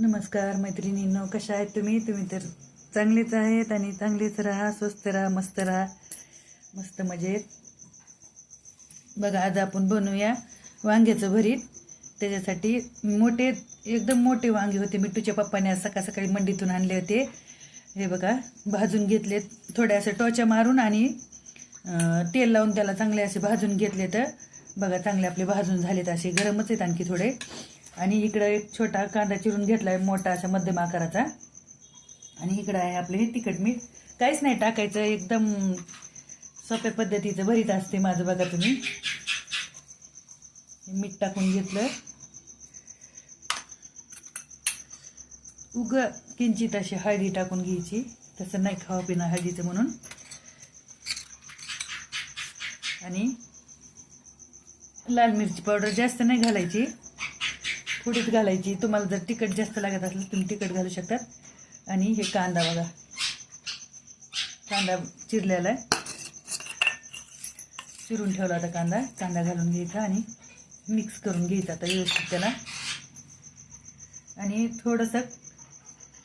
नमस्कार मैत्रिणींनो कशा आहेत तुम्ही? तुम्ही तर चांगलेच आहेत आणि चांगलेच राहा स्वस्त राहा मस्त राहा. मस्त मजेत. बघा आज आपण बनवूया वांग्याचं भरीत. त्याच्यासाठी मोठे एकदम मोठे वांगे होते. मिठूच्या पप्पाने आज सकाळ सकाळी मंडीतून आणले होते. हे बघा भाजून घेतलेत. थोडे असे टोच्या मारून आणि तेल लावून त्याला चांगले असे भाजून घेतले तर बघा चांगले आपले भाजून झालेत असे. गरमच आहेत आणखी थोडे. आणि इकडं एक छोटा कांदा चिरून घेतला आहे मोठा अशा मध्यम आकाराचा. आणि इकडं आहे आपलं हे तिखट मीठ. काहीच नाही टाकायचं एकदम सोप्या पद्धतीचं भरीत असते माझं बघा तुम्ही. मीठ टाकून घेतलं. उग किंचित अशी हळदी टाकून घ्यायची. तसं नाही खावा पिणं हळदीचं म्हणून. आणि लाल मिरची पावडर जास्त नाही घालायची. थोडीच घालायची. तुम्हाला जर तिखट जास्त लागत असलं तुम्ही तिखट घालू शकतात. आणि हे कांदा बघा. कांदा चिरलेला आहे. चिरून ठेवला होता कांदा. कांदा घालून घ्यायचा आणि मिक्स करून घ्यायचा आता व्यवस्थित त्याला. आणि थोडंसं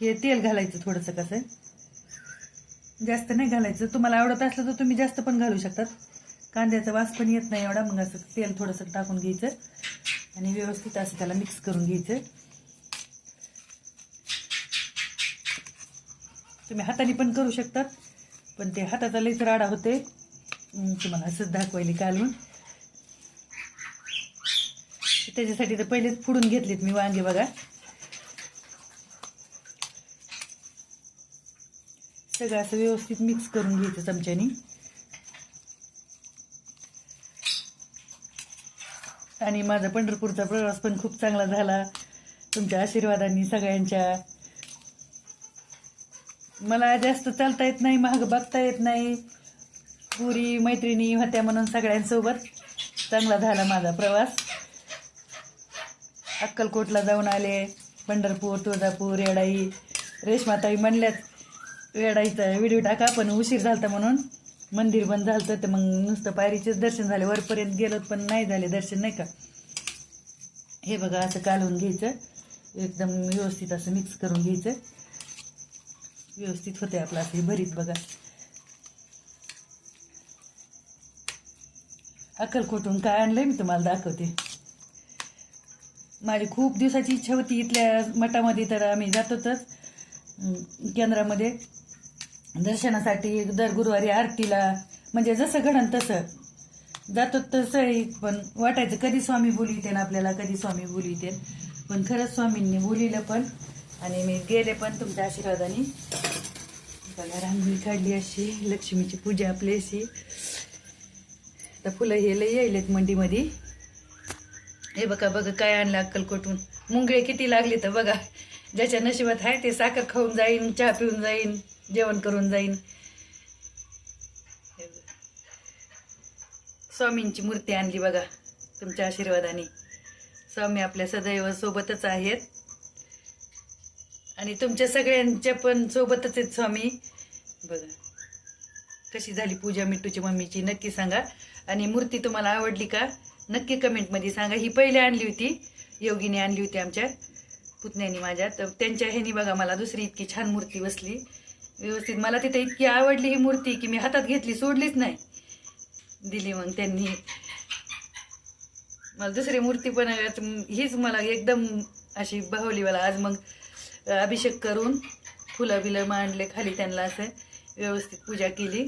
हे तेल घालायचं थोडंसं कसं. जास्त नाही घालायचं. तुम्हाला आवडत असलं तर तुम्ही जास्त पण घालू शकतात. कांद्याचा वास पण येत नाही एवढा. मग असं तेल थोडंसं टाकून घ्यायचं. आणि व्यवस्थित असं त्याला मिक्स करून घ्यायचं. तुम्ही हाताने पण करू शकतात पण ते हाताचा लईच राडा होते. तुम्हाला असंच दाखवायली कालून त्याच्यासाठी तर पहिलेच फुडून घेतलेत मी वांगे बघा. सगळं असं व्यवस्थित मिक्स करून घ्यायचं चमच्यानी. आणि माझा पंढरपूरचा प्रवास पण खूप चांगला झाला. तुमच्या आशीर्वादांनी सगळ्यांच्या. मला जास्त चालता येत नाही महाग बघता येत नाही. पुरी मैत्रिणी होत्या म्हणून सगळ्यांसोबत चांगला झाला माझा प्रवास. अक्कलकोटला जाऊन आले पंढरपूर तुळजापूर येडाई रेशमाताई म्हणल्यात येडाईचा व्हिडिओ टाका पण उशीर झालता म्हणून. मंदिर बंद झालं तर मग नुसतं पायरीचेच दर्शन झाले. वरपर्यंत गेलो पण नाही झाले दर्शन नाही का? हे बघा असं कालवून घ्यायचं. एकदम व्यवस्थित असं मिक्स करून घ्यायचं. व्यवस्थित होते आपलं असं हे भरीत बघा. अक्कलकोटून काय आणलंय मी तुम्हाला दाखवते. माझी खूप दिवसाची इच्छा होती इथल्या मठामध्ये तर आम्ही जातोच केंद्रामध्ये. दर्शनासाठी दर गुरुवारी आरतीला म्हणजे जसं घडन तसं. जातो तसंही पण वाटायचं कधी स्वामी बोलिते ना आपल्याला कधी स्वामी बोलिते पण खरंच स्वामींनी बोलिलं पण आणि मी गेले पण तुमच्या आशीर्वादाने. बघा रांगोळी काढली अशी लक्ष्मीची पूजा आपली अशी. तर फुलं हे लई यायलेत मंडीमध्ये. हे बघा बघा काय आणलं अक्कलकोटून मुंगळे किती लागले तर बघा ज्याच्या नशिबात आहे ते साखर खाऊन जाईन चहा पिऊन जाईन. जेवण करून जाईन. स्वामींची मूर्ती आणली बघा तुमच्या आशीर्वादाने. स्वामी आपल्या सदैव सोबतच आहेत. आणि तुमच्या सगळ्यांच्या पण सोबतच आहेत स्वामी. बघा कशी झाली पूजा मिट्टूची मम्मीची नक्की सांगा. आणि मूर्ती तुम्हाला आवडली का? नक्की कमेंटमध्ये सांगा. ही पहिले आणली होती योगीने आणली होती आमच्या पुतण्यानी माझ्या. तर त्यांच्या ह्यानी बघा मला दुसरी इतकी छान मूर्ती बसली. व्यवस्थित. मला तिथे इतकी आवडली ही मूर्ती की मी हातात घेतली सोडलीच नाही. दिली मग त्यांनी. मला दुसरी मूर्ती पण हीच मला एकदम अशी भावली मला आज मग अभिषेक करून फुलं बिलं मांडले खाली त्यांना असं व्यवस्थित पूजा केली.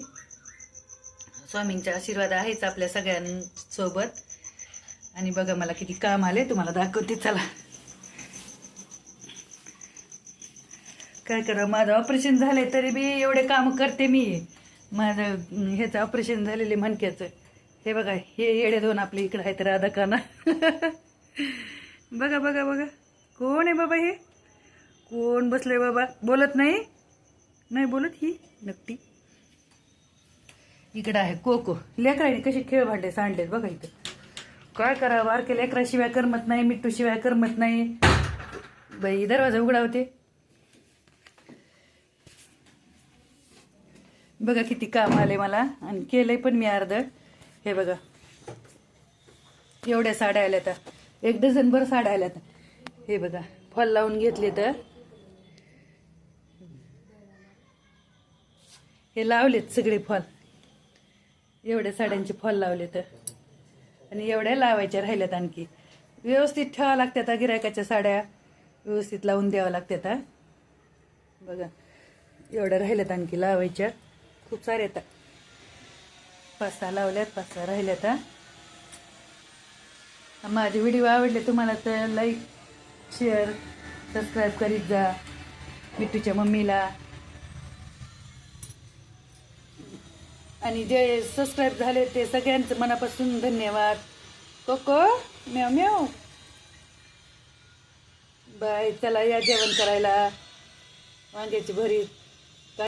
स्वामींचा आशीर्वाद आहेच आपल्या सगळ्यांसोबत. आणि बघा मला किती काम आले तुम्हाला दाखवते चला. काय करा माझं ऑपरेशन झालंय तरी बी एवढे काम करते मी. माझं ह्याचं ऑपरेशन झालेले म्हणक्याचं हे बघा हे येडे दोन आपले इकडे आहेत राधा काना बघा बघा बघा. कोण आहे बाबा हे? कोण बसले बाबा? बोलत नाही? नाही बोलत ही? नक्की इकडं आहे कोको. लेकराने कसे खेळ भांडले सांडलेत बघा इथं. काय करा बारके लेकराशिवाय करमत नाही मिट्टू शिवाय करमत नाही. बाई दरवाजा उघडा होते. बघा किती काम आले मला. आणि केलंय पण मी अर्ध. हे बघा. एवढ्या साड्या आल्या आता एक डझनभर साड्या आल्या आता हे बघा. फॉल लावून घेतले तर. हे लावलेत सगळे फॉल. एवढ्या साड्यांचे फॉल लावले तर. आणि एवढ्या लावायच्या राहिल्यात आणखी. व्यवस्थित ठेवावं लागतात गिरायकाच्या साड्या. व्यवस्थित लावून द्यावं लागतात बघा. एवढ्या राहिल्यात आणखी लावायच्या. खूप सारे येतात पाच सहा लावल्यात पाच सहा राहिल्यात हा. माझे व्हिडिओ आवडले तुम्हाला तर लाईक शेअर सबस्क्राईब करीत जा. मिठूच्या मम्मीला. आणि जे सबस्क्राईब झाले ते सगळ्यांचं मनापासून धन्यवाद. कोको म्याव म्याव. बाय चला या जेवण करायला. वांग्याची भरीत.